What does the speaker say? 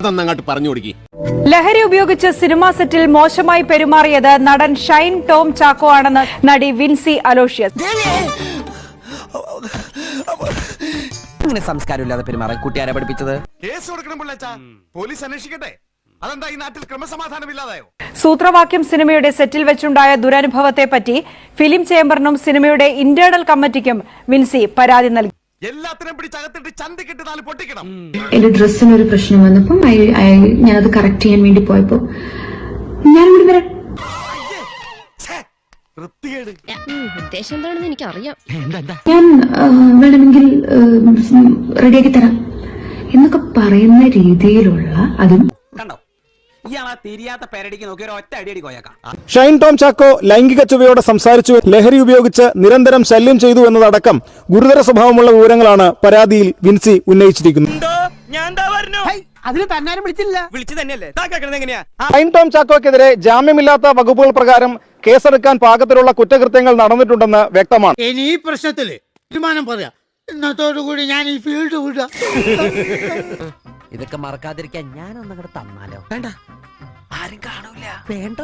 അതന്നങ്ങോട്ട് പറഞ്ഞു കൊടുക്കി. ലഹരി ഉപയോഗിച്ച് സിനിമാ സെറ്റിൽ മോശമായി പെരുമാറിയത് നടൻ ഷൈൻ ടോം ചാക്കോ ആണെന്ന് നടി വിൻസി അലോഷ്യസ്. അങ്ങനെ സംസ്കാരമില്ലാതെ പെരുമാറാൻ കുട്ടിയാരെ പഠിപ്പിച്ചത്? കേസ് കൊടുക്കണം പിള്ളേച്ച. പോലീസ് അന്വേഷിക്കട്ടെ. അതെന്താ ഈ നാട്ടിൽ ക്രമസമാധാനമില്ലാതായോ? സൂത്രവാക്യം സിനിമയുടെ സെറ്റിൽ വെച്ചുണ്ടായ ദുരനുഭവത്തെപ്പറ്റി ഫിലിം ചേംബറിനും സിനിമയുടെ ഇന്റേണൽ കമ്മിറ്റിക്കും വിൻസി പരാതി നൽകി. എല്ലാത്തിനും പിടിച്ചകത്തിട്ട് ചന്തിക്കിട്ട് നാല് പൊട്ടിക്കണം. എന്റെ ഡ്രസ്സിന് ഒരു പ്രശ്നം വന്നപ്പം ഞാനത് കറക്റ്റ് ചെയ്യാൻ വേണ്ടി പോയപ്പോ ഞാനിവിടെ വരാം ഉദ്ദേശം എന്താണെന്ന് എനിക്കറിയാം. ഞാൻ വേണമെങ്കിൽ റെഡിയാക്കി തരാം. എന്നൊക്കെ പറയുന്ന രീതിയിലുള്ള അതും കണ്ടോ? ഇയാളാ തിരിയാത്ത പേരടിക്ക് നോക്കി ഒരു ഒറ്റ അടിയടി കോയക്കാം. ഷൈൻ ടോം ചാക്കോ ലൈംഗിക ചുവയോടെ സംസാരിച്ചു ലഹരി ഉപയോഗിച്ച് നിരന്തരം ശല്യം ചെയ്തു എന്നതടക്കം ഗുരുതര സ്വഭാവമുള്ള വിവരങ്ങളാണ് പരാതിയിൽ വിൻസി ഉന്നയിച്ചിരിക്കുന്നത്. അതിന് തന്നാരും വിളിച്ചില്ല. വിളിച്ചു തന്നെയല്ലേ? എങ്ങനെയാ? ഷൈൻ ടോം ചാക്കോക്കെതിരെ ജാമ്യമില്ലാത്ത വകുപ്പുകൾ പ്രകാരം കേസെടുക്കാൻ പാകത്തിലുള്ള കുറ്റകൃത്യങ്ങൾ നടന്നിട്ടുണ്ടെന്ന് വ്യക്തമാണ്. ഇനി ഈ പ്രശ്നത്തിൽ തീരുമാനം പറയാം. ഇന്നത്തോടുകൂടി ഞാൻ ഈ ഫീൽഡ് വിടാം. ഇതൊക്കെ മറക്കാതിരിക്കാൻ ഞാനൊന്നും കൂടെ തന്നാലോ? വേണ്ട. ആരും കാണൂല. വേണ്ട